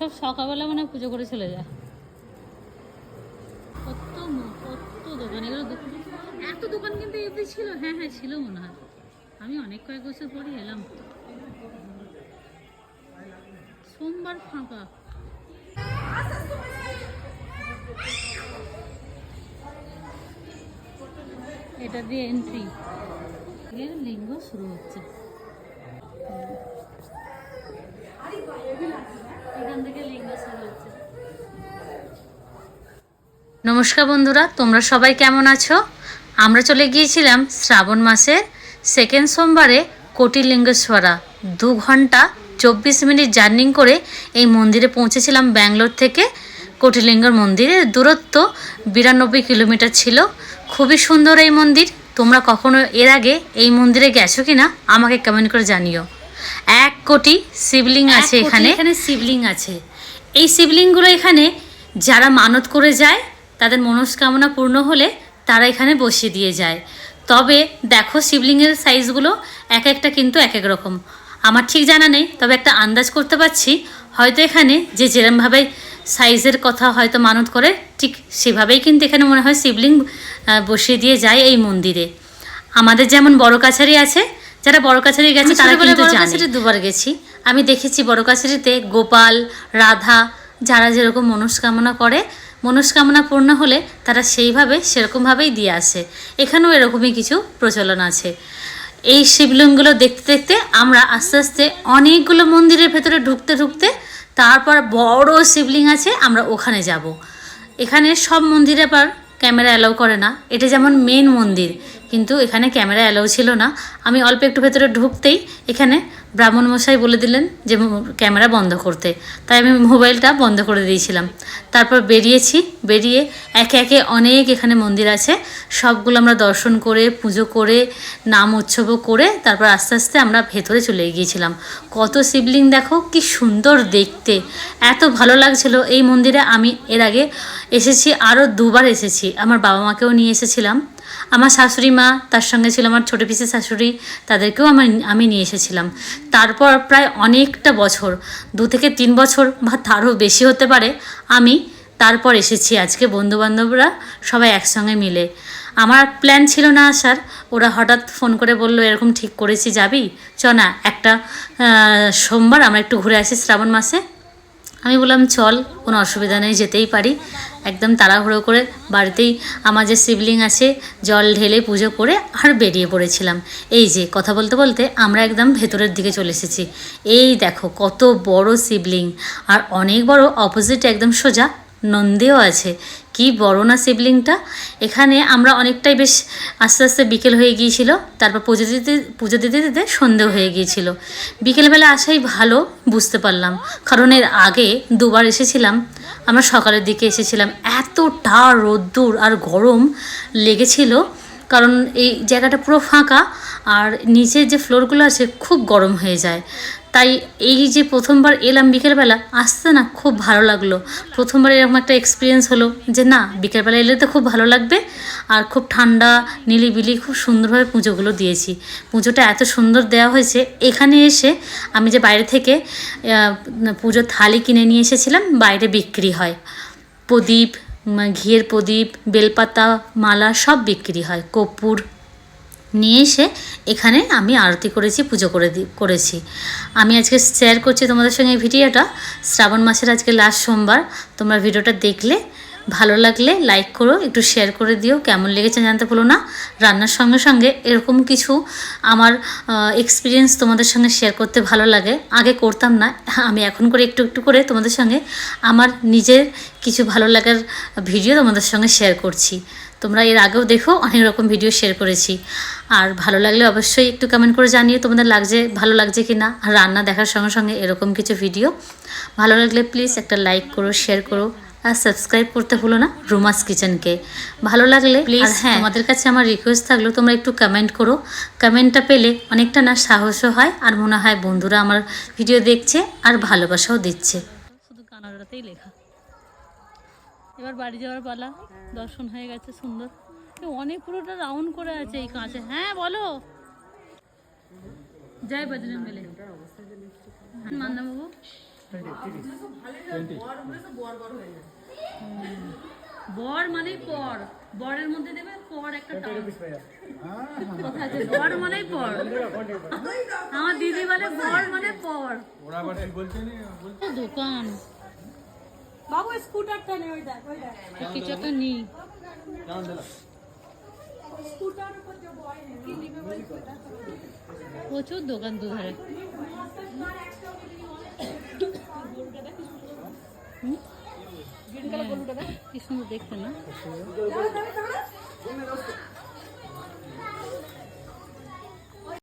সব সকালবেলা মানে পুজো করে চলে যায়। কত কত দোকান, এগুলো এত দোকান কিন্তু এতে ছিল হ্যাঁ হ্যাঁ ছিল মনে হয়। আমি অনেক কয়েক বছর পরই এলাম। সোমবার ফাঁকা। এটা দিয়ে এন্ট্রি এর লিঙ্গ শুরু হচ্ছে এখান থেকে লিঙ্গ শুরু হচ্ছে নমস্কার বন্ধুরা তোমরা সবাই কেমন আছো? আমরা চলে গিয়েছিলাম শ্রাবণ মাসের সেকেন্ড সোমবারে কোটিলিঙ্গেশ্বরা। দু ঘণ্টা চব্বিশ মিনিট জার্নিং করে এই মন্দিরে পৌঁছেছিলাম ব্যাঙ্গালোর থেকে। কোটিলিঙ্গর মন্দিরের দূরত্ব বিরানব্বই কিলোমিটার ছিল। খুবই সুন্দর এই মন্দির। তোমরা কখনো এর আগে এই মন্দিরে গেছো কিনা আমাকে কমেন্ট করে জানিও। এক কোটি শিবলিং আছে এখানে। এখানে শিবলিং আছে। এই শিবলিংগুলো এখানে যারা মানত করে যায় তাদের মনস্কামনা পূর্ণ হলে তারা এখানে বসিয়ে দিয়ে যায়। তবে দেখো শিবলিংয়ের সাইজগুলো এক একটা কিন্তু এক এক রকম। আমার ঠিক জানা নেই তবে একটা আন্দাজ করতে পারছি। হয়তো এখানে যে যেরমভাবে সাইজের কথা হয়তো মানত করে ঠিক সেভাবেই কিন্তু এখানে মনে হয় শিবলিং বসিয়ে দিয়ে যায় এই মন্দিরে। আমাদের যেমন বড় কাছারি আছে যারা বড় কাছারি গেছে তারা কিন্তু জানে। দুবার গেছি। আমি দেখেছি বড় কাছারিতে গোপাল, রাধা যারা যেরকম মনস্কামনা করে মনস্কামনা পূর্ণ হলে তারা সেইভাবে, সেরকমভাবেই দিয়ে আসে। এখানেও এরকমই কিছু প্রচলন আছে। এই শিবলিঙ্গগুলো দেখতে দেখতে আমরা আস্তে আস্তে অনেকগুলো মন্দিরের ভেতরে ঢুকতে ঢুকতে তারপর বড় শিবলিং আছে, আমরা ওখানে যাব। এখানে সব মন্দিরে আবার ক্যামেরা অ্যালাউ করে না। এটা যেমন মেন মন্দির কিন্তু এখানে ক্যামেরা অ্যালাউ ছিল না। আমি অল্প একটু ভেতরে ঢুকতেই এখানে ব্রাহ্মণ মশাই বলে দিলেন যে ক্যামেরা বন্ধ করতে। তাই আমি মোবাইলটা বন্ধ করে দিয়েছিলাম। তারপর বেরিয়েছি, বেরিয়ে একে একে অনেক এখানে মন্দির আছে। সবগুলো আমরা দর্শন করে, পুজো করে, নাম উৎসবও করে তারপর আস্তে আস্তে আমরা ভেতরে চলে গিয়েছিলাম। কত শিবলিং দেখো, কি সুন্দর দেখতে। এত ভালো লাগছিল এই মন্দিরে। আমি এর আগে এসেছি আরও দুবার এসেছি। আমার বাবা মাকেও নিয়ে এসেছিলাম। আমার শাশুড়ি মা, তার সঙ্গে ছিল আমার ছোটো পিসি শাশুড়ি, তাদেরকেও আমার আমি নিয়ে এসেছিলাম। তারপর প্রায় অনেকটা বছর, দু থেকে তিন বছর বা তারও বেশি হতে পারে, আমি তারপর এসেছি আজকে বন্ধুবান্ধবরা সবাই একসঙ্গে মিলে। আমার প্ল্যান ছিল না আসার, ওরা হঠাৎ ফোন করে বলল, এরকম ঠিক করেছি যাবি? চ না, একটা সোমবার আমরা একটু ঘুরে আসি শ্রাবণ মাসে। আমি বললাম, চল, কোনো অসুবিধা নেই, যেতেই পারি। একদম তাড়াহুড়ো করে বাড়িতেই আমার যে শিবলিং আছে, জল ঢেলে পুজো করে আর বেরিয়ে পড়েছিলাম। এই যে, কথা বলতে বলতে আমরা একদম ভেতরের দিকে চলে এসেছি। এই দেখো, কত বড় শিবলিং। আর অনেক বড় অপোজিট একদম সোজা। নন্দীও আছে। কি বড় না শিবলিংটা? এখানে আমরা অনেকটাই বেশ আস্তে আস্তে বিকেল হয়ে গিয়েছিল, তারপর পুজো দিতে পুজো দিতে দিতে সন্ধে হয়ে গিয়েছিল। বিকেলবেলা আসাই ভালো, বুঝতে পারলাম। কারণ এর আগে দুবার এসেছিলাম, আমরা সকালের দিকে এসেছিলাম। এতটা রোদ্দুর আর গরম লেগেছিল, কারণ এই জায়গাটা পুরো ফাঁকা, আর নিচের যে ফ্লোরগুলো আছে খুব গরম হয়ে যায়। তাই এই যে প্রথমবার এলাম বিকেলবেলা, আসতে না খুব ভালো লাগল। প্রথমবার এরকম একটা এক্সপিরিয়েন্স হলো যে না, বিকেলবেলা এলে তো খুব ভালো লাগবে। আর খুব ঠান্ডা, নিলিবিলি, খুব সুন্দরভাবে পুজোগুলো দিয়েছি। পুজোটা এত সুন্দর দেওয়া হয়েছে। এখানে এসে আমি যে বাইরে থেকে পুজোর থালি কিনে নিয়ে এসেছিলাম, বাইরে বিক্রি হয়। প্রদীপ ঘিয়ের প্রদীপ, বেলপাতা, মালা সব বিক্রি হয়। কর্পূর নিয়ে এসে এখানে আমি আরতি করেছি, পুজো করে দি, করেছি। আমি আজকে শেয়ার করছি তোমাদের সঙ্গে এই ভিডিওটা। শ্রাবণ মাসের আজকে লাস্ট সোমবার। তোমরা ভিডিওটা দেখলে, ভালো লাগলে লাইক করো, একটু শেয়ার করে দিও। কেমন লেগেছে জানতে ভুলো না। রান্নার সঙ্গে সঙ্গে এরকম কিছু আমার এক্সপিরিয়েন্স তোমাদের সঙ্গে শেয়ার করতে ভালো লাগে। আগে করতাম না, আমি এখন করে একটু একটু করে তোমাদের সঙ্গে আমার নিজের কিছু ভালো লাগার ভিডিও তোমাদের সঙ্গে শেয়ার করছি। তোমরা এর আগেও দেখো অনেক রকম ভিডিও শেয়ার করেছি। আর ভালো লাগলে অবশ্যই একটু কমেন্ট করে জানিয়ে তোমাদের লাগছে ভালো লাগছে কি না আর রান্না দেখার সঙ্গে সঙ্গে এরকম কিছু ভিডিও ভালো লাগলে প্লিজ একটা লাইক করো শেয়ার করো। আর সাবস্ক্রাইব করতে ভুলো না রুমাস কিচেনকে ভালো লাগলে প্লিজ হ্যাঁ আমাদের কাছে আমার রিকোয়েস্ট থাকল তোমরা একটু কমেন্ট করো। কমেন্টটা পেলে অনেকটা না সাহসও হয় আর মনে হয় বন্ধুরা আমার ভিডিও দেখছে আর ভালোবাসাও দিচ্ছে। শুধু কানাডাতেই লেখা। এবার বাড়ি যাওয়ার পালা। দর্শন হয়ে গেছে সুন্দর। অনেক পুরোটা রাউন্ড করে আছে এই কাঁচে হ্যাঁ বলো। জয় বজরং গেলে মান্দাবাবু বর মানেই পর। বরের মধ্যে দেবে পর একটা। আছে বর মানেই পর। আমার দিদি বলে বর মানে পর। দোকান। বাবু স্কুটারটা নে ওই দেখ ওই দেখ কিছু একটা নেই কেমন দিলাম স্কুটার উপর যে বয় নেই কি নিবে বলছে প্রচুর দোকান দুধারে কি সুন্দর দেখতে না দাঁড়া দাঁড়া দাঁড়া